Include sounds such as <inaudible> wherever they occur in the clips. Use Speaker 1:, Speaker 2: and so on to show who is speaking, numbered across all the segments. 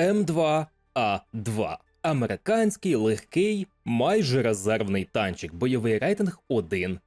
Speaker 1: М2А2. Американський легкий, майже резервний танчик, бойовий рейтинг 1-0.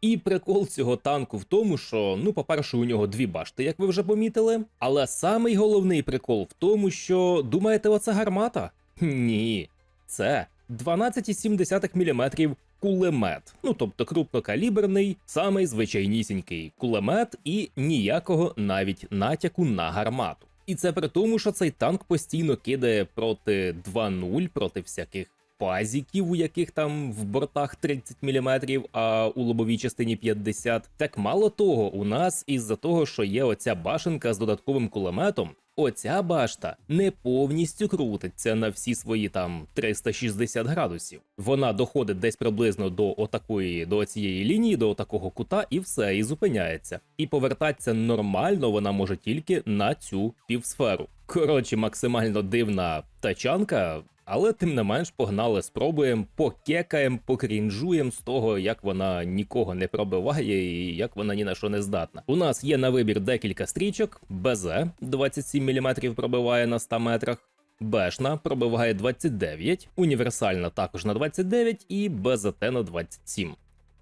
Speaker 1: І прикол цього танку в тому, що, ну, по-перше, у нього дві башти, як ви вже помітили. Але самий головний прикол в тому, що думаєте, оце гармата? Ні, це 12,7 мм кулемет. Ну тобто крупнокаліберний, самий звичайнісінький кулемет і ніякого навіть натяку на гармату. І це при тому, що цей танк постійно кидає проти 2-0, проти всяких пазіків, у яких там в бортах 30 мм, а у лобовій частині 50. Так мало того, у нас із-за того, що є оця башенка з додатковим кулеметом, оця башта не повністю крутиться на всі свої там 360 градусів. Вона доходить десь приблизно до отакої, до цієї лінії, до такого кута, і все, і зупиняється. І повертатися нормально вона може тільки на цю півсферу. Коротше, максимально дивна тачанка, але тим не менш погнали, спробуємо, покекаємо, покрінжуємо з того, як вона нікого не пробиває і як вона ні на що не здатна. У нас є на вибір декілька стрічок, БЗ 27 мм пробиває на 100 метрах. Бешна пробиває 29, універсальна також на 29 і БЗТ на 27.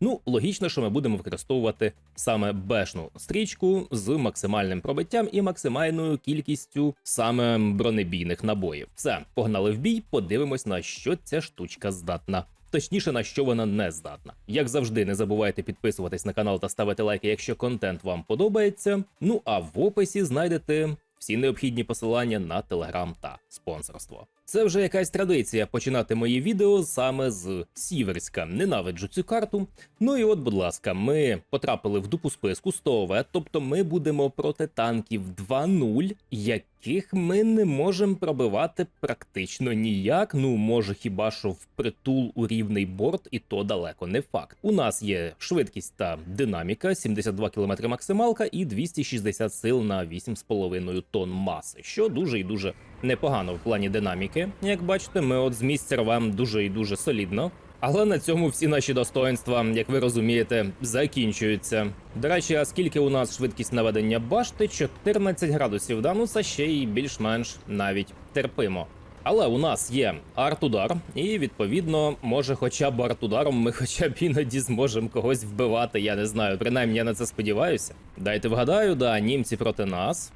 Speaker 1: Ну, логічно, що ми будемо використовувати саме бешну стрічку з максимальним пробиттям і максимальною кількістю саме бронебійних набоїв. Все, погнали в бій, подивимось на що ця штучка здатна. Точніше, на що вона не здатна. Як завжди, не забувайте підписуватись на канал та ставити лайки, якщо контент вам подобається. Ну а в описі знайдете всі необхідні посилання на телеграм та спонсорство. Це вже якась традиція починати мої відео саме з Сіверська. Ненавиджу цю карту. Ну і от, будь ласка, ми потрапили в дупу списку 100 ОВ, тобто ми будемо проти танків 2.0, яких ми не можемо пробивати практично ніяк. Ну, може, хіба що впритул у рівний борт, і то далеко не факт. У нас є швидкість та динаміка, 72 км максималка і 260 сил на 8,5 тонн маси, що дуже і дуже непогано в плані динаміки. Як бачите, ми от з місця рвем дуже і дуже солідно. Але на цьому всі наші достоинства, як ви розумієте, закінчуються. До речі, а скільки у нас швидкість наведення башти? 14 градусів. Да, ну ще й більш-менш навіть терпимо. Але у нас є арт-удар, і відповідно, може, хоча б арт-ударом ми хоча б іноді зможемо когось вбивати. Я не знаю, принаймні я на це сподіваюся. Дайте вгадаю, да, німці проти нас.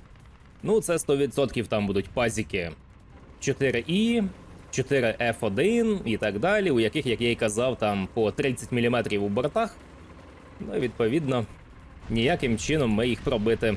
Speaker 1: Ну, це 100% там будуть пазіки 4І, 4F1 і так далі, у яких, як я й казав, там по 30 мм у бортах. Ну, відповідно, ніяким чином ми їх пробити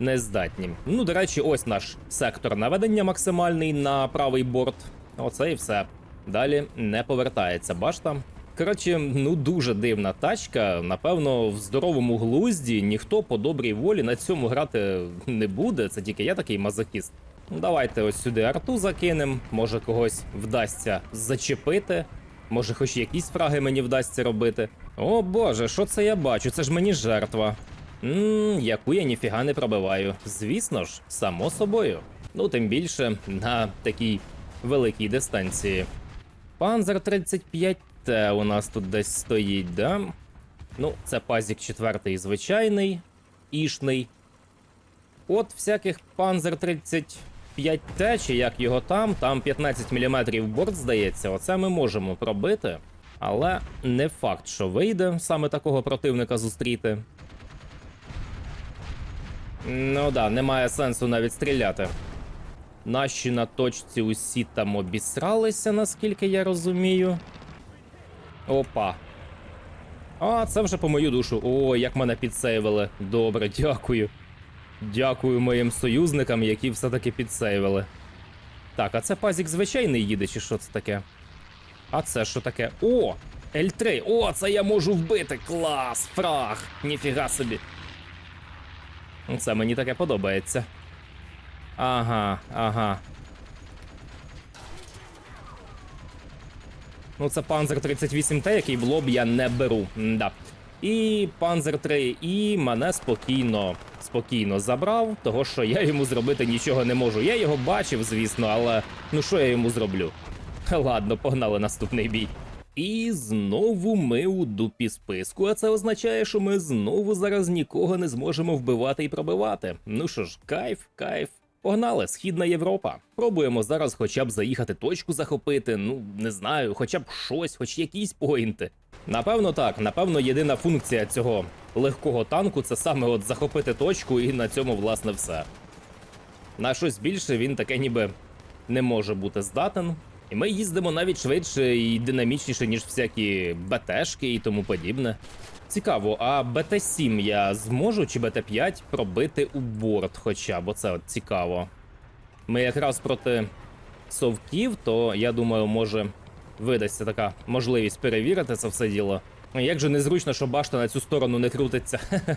Speaker 1: не здатні. Ну, до речі, ось наш сектор наведення максимальний на правий борт. Оце і все. Далі не повертається башта. Коротше, ну дуже дивна тачка. Напевно, в здоровому глузді ніхто по добрій волі на цьому грати не буде. Це тільки я такий мазохіст. Давайте ось сюди арту закинемо. Може когось вдасться зачепити. Може, хоч якісь фраги мені вдасться робити. О боже, що це я бачу? Це ж мені жертва. Ммм, яку я ніфіга не пробиваю. Звісно ж, само собою. Ну, тим більше на такій великій дистанції. Панзер 35 т у нас тут десь стоїть, да? Ну, це пазік четвертий звичайний, ішний. От всяких панзер 30. 5Т, чи як його там, там 15 мм борт, здається, оце ми можемо пробити. Але не факт, що вийде саме такого противника зустріти. Ну да, немає сенсу навіть стріляти. Наші на точці усі там обісралися, наскільки я розумію. Опа. А, це вже по мою душу. О, як мене підсейвили. Добре, дякую. Дякую моїм союзникам, які все-таки підсейвили. Так, а це пазік звичайний їде, чи що це таке? А це що таке? О! L3! О, це я можу вбити! Клас! Фраг! Ніфіга собі. Це мені таке подобається. Ага, ага. Ну, це Panzer 38T, який в лоб я не беру. Да. І Panzer 3 і мене спокійно, спокійно забрав, того що я йому зробити нічого не можу. Я його бачив, звісно, але ну що я йому зроблю? Ладно, погнали наступний бій. І знову ми у дупі списку, а це означає, що ми знову зараз нікого не зможемо вбивати і пробивати. Ну що ж, кайф, кайф. Погнали, східна Європа. Пробуємо зараз хоча б заїхати точку захопити. Ну не знаю, хоча б щось, хоч якісь поінти. Напевно, так. Напевно, єдина функція цього легкого танку це саме от захопити точку, і на цьому власне все. На щось більше він таке ніби не може бути здатен. І ми їздимо навіть швидше і динамічніше, ніж всякі БТшки і тому подібне. Цікаво, а БТ-7 я зможу чи БТ-5 пробити у борт хоча б, оце от цікаво. Ми якраз проти совків, то я думаю, може видасться така можливість перевірити це все діло. Як же незручно, що башта на цю сторону не крутиться. <laughs>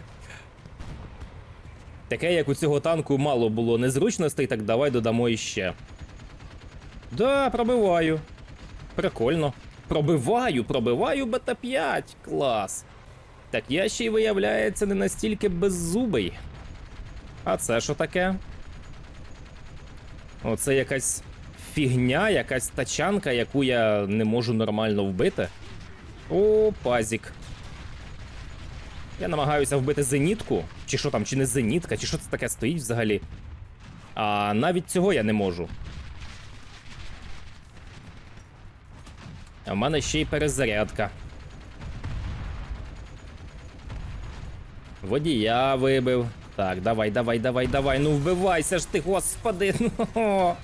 Speaker 1: Таке, як у цього танку мало було незручностей, так давай додамо іще. Да, пробиваю. Прикольно. Пробиваю, пробиваю БТ-5. Клас. Так я ще й виявляється не настільки беззубий. А це що таке? Оце якась фігня, якась тачанка, яку я не можу нормально вбити. О, пазік. Я намагаюся вбити зенітку, чи що там, чи не зенітка, чи що це таке стоїть взагалі. А навіть цього я не можу. А в мене ще й перезарядка. Водія вибив. Так, давай, давай, давай, давай. Ну вбивайся ж ти, господи. <laughs> Ну,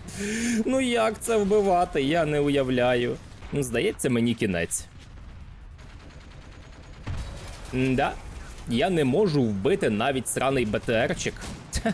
Speaker 1: ну як це вбивати? Я не уявляю. Ну, здається, мені кінець. Да, я не можу вбити навіть сраний БТРчик. <laughs>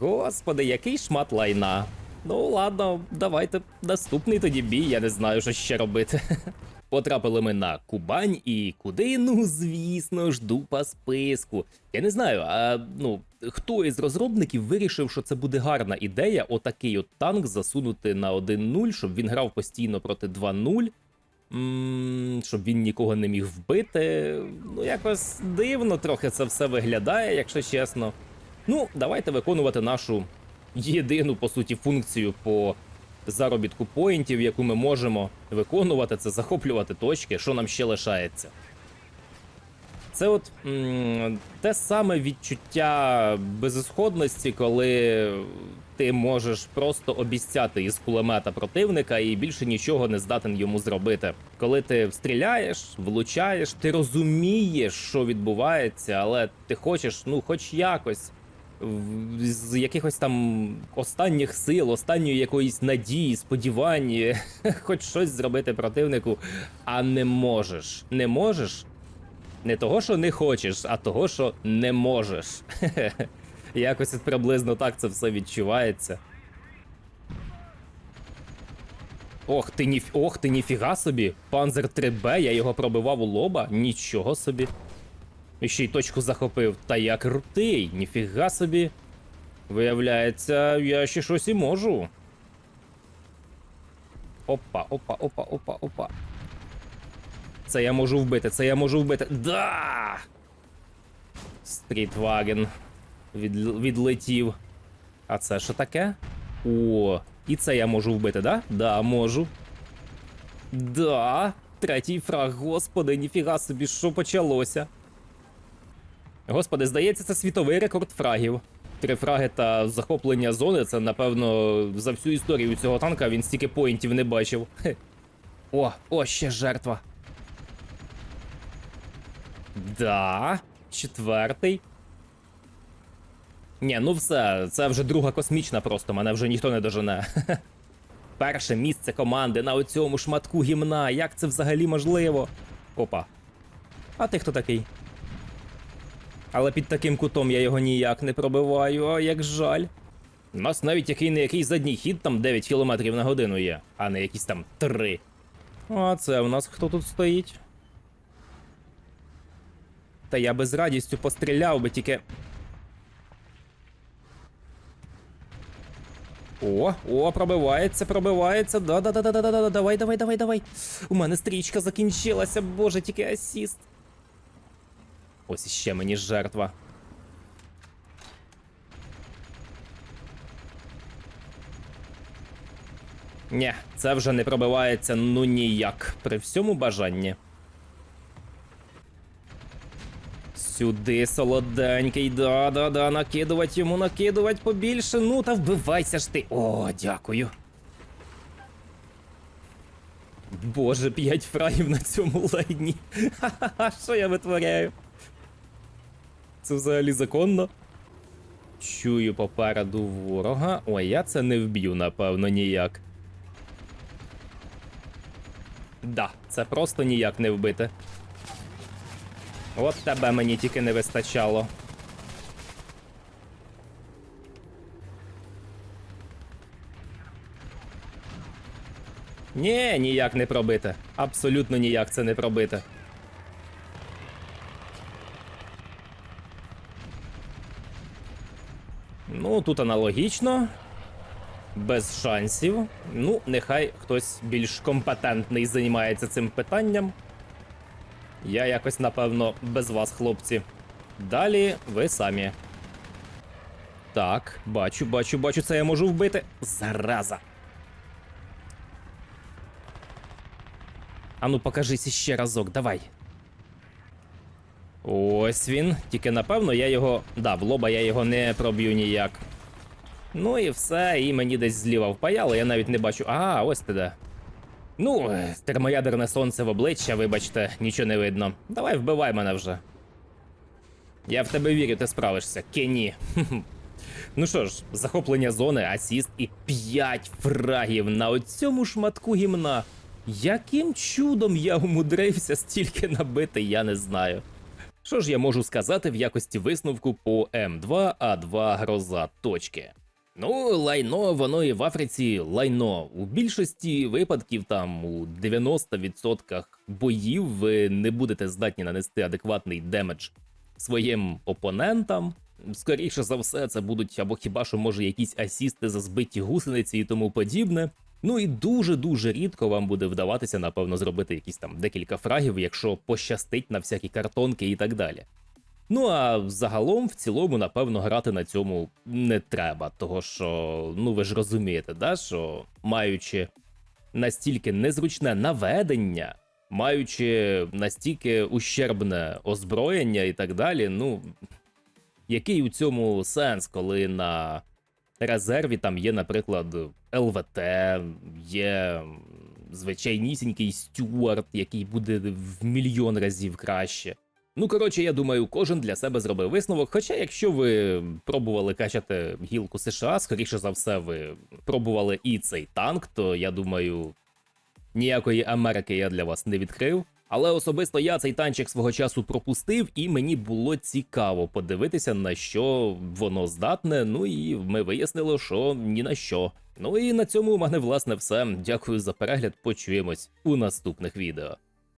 Speaker 1: Господи, який шмат лайна. Ну ладно, давайте наступний тоді бій, я не знаю, що ще робити. <laughs> Потрапили ми на Кубань і куди? Ну, звісно ж, дупа списку. Я не знаю, а ну хто із розробників вирішив, що це буде гарна ідея, отакий от танк засунути на 1-0, щоб він грав постійно проти 2-0. Щоб він нікого не міг вбити. Ну, якось дивно трохи це все виглядає, якщо чесно. Ну, давайте виконувати нашу єдину, по суті, функцію по заробітку поінтів, яку ми можемо виконувати, це захоплювати точки, що нам ще лишається. Це от м, те саме відчуття безісходності, коли ти можеш просто обіцяти із кулемета противника і більше нічого не здатен йому зробити. Коли ти стріляєш, влучаєш, ти розумієш, що відбувається, але ти хочеш, ну, хоч якось. З якихось там останніх сил, останньої якоїсь надії, сподівань, <laughs> хоч щось зробити противнику, а не можеш. Не можеш, не того, що не хочеш, а того, що не можеш. <laughs> Якось приблизно так це все відчувається. Ох ти ніф... Ох ти ніфіга собі. Панзер 3Б, я його пробивав у лоба. Нічого собі. І ще й точку захопив. Та я крутий, ніфіга собі. Виявляється, я ще щось і можу. Опа, опа, опа, опа, опа. Це я можу вбити, це я можу вбити. Да! Стрітваген від... відлетів. А це що таке? О, і це я можу вбити, да? Да, можу. Да. Третій фраг, господи, ніфіга собі, що почалося. Господи, здається, це світовий рекорд фрагів. Три фраги та захоплення зони це, напевно, за всю історію цього танка він стільки поінтів не бачив. Хе. О, о, ще жертва. Да, четвертий. Ні, ну все, це вже друга космічна просто, мене вже ніхто не дожене. Перше місце команди на оцьому шматку гімна. Як це взагалі можливо? Опа. А ти хто такий? Але під таким кутом я його ніяк не пробиваю, а як жаль. У нас навіть який не який задній хід там 9 км на годину є, а не якісь там 3. А це у нас хто тут стоїть? Та я би з радістю постріляв би тільки. О, о, пробивається, пробивається. Да, да, да, да, да, да, да, давай, давай, давай, давай. У мене стрічка закінчилася, боже, тільки асіст. Ось іще мені жертва. Нє, це вже не пробивається ну ніяк. При всьому бажанні. Сюди, солоденький, да-да-да, накидувати йому, накидувати побільше. Ну та вбивайся ж ти. О, дякую. Боже, п'ять фрагів на цьому лайні. <laughs> Ха-ха-ха, що я витворяю? Це взагалі законно? Чую попереду ворога. Ой, я це не вб'ю, напевно, ніяк. Да, це просто ніяк не вбити. От тебе мені тільки не вистачало. Ні, ніяк не пробити. Абсолютно ніяк це не пробити. Ну, тут аналогічно. Без шансів. Ну, нехай хтось більш компетентний займається цим питанням. Я якось, напевно, без вас, хлопці. Далі ви самі. Так, бачу, бачу, бачу, це я можу вбити. Зараза. Ану, покажись іще разок, давай. Ось він. Тільки напевно я його. Да, в лоба я його не проб'ю ніяк. Ну і все, і мені десь зліва впаяло, я навіть не бачу. А, ось ти де. Ну, термоядерне сонце в обличчя, вибачте, нічого не видно. Давай вбивай мене вже. Я в тебе вірю, ти справишся. Кені. <laughs> Ну що ж, захоплення зони, асіст і 5 фрагів на оцьому шматку гімна. Яким чудом я умудрився стільки набити, я не знаю. Що ж я можу сказати в якості висновку по М2А2 гроза точки? Ну, лайно, воно і в Африці лайно. У більшості випадків, там у 90% боїв ви не будете здатні нанести адекватний демедж своїм опонентам. Скоріше за все, це будуть або хіба що може якісь асісти за збиті гусениці і тому подібне. Ну і дуже-дуже рідко вам буде вдаватися, напевно, зробити якісь там декілька фрагів, якщо пощастить на всякі картонки і так далі. Ну а загалом, в цілому, напевно, грати на цьому не треба, того що, ну ви ж розумієте, да, що маючи настільки незручне наведення, маючи настільки ущербне озброєння і так далі, ну який у цьому сенс, коли на резерві там є, наприклад, ЛВТ, є звичайнісінький стюарт, який буде в мільйон разів краще. Ну, коротше, я думаю, кожен для себе зробив висновок. Хоча, якщо ви пробували качати гілку США, скоріше за все, ви пробували і цей танк, то я думаю, ніякої Америки я для вас не відкрив. Але особисто я цей танчик свого часу пропустив, і мені було цікаво подивитися, на що воно здатне. Ну і ми вияснили, що ні на що. Ну і на цьому у мене власне все. Дякую за перегляд. Почуємось у наступних відео.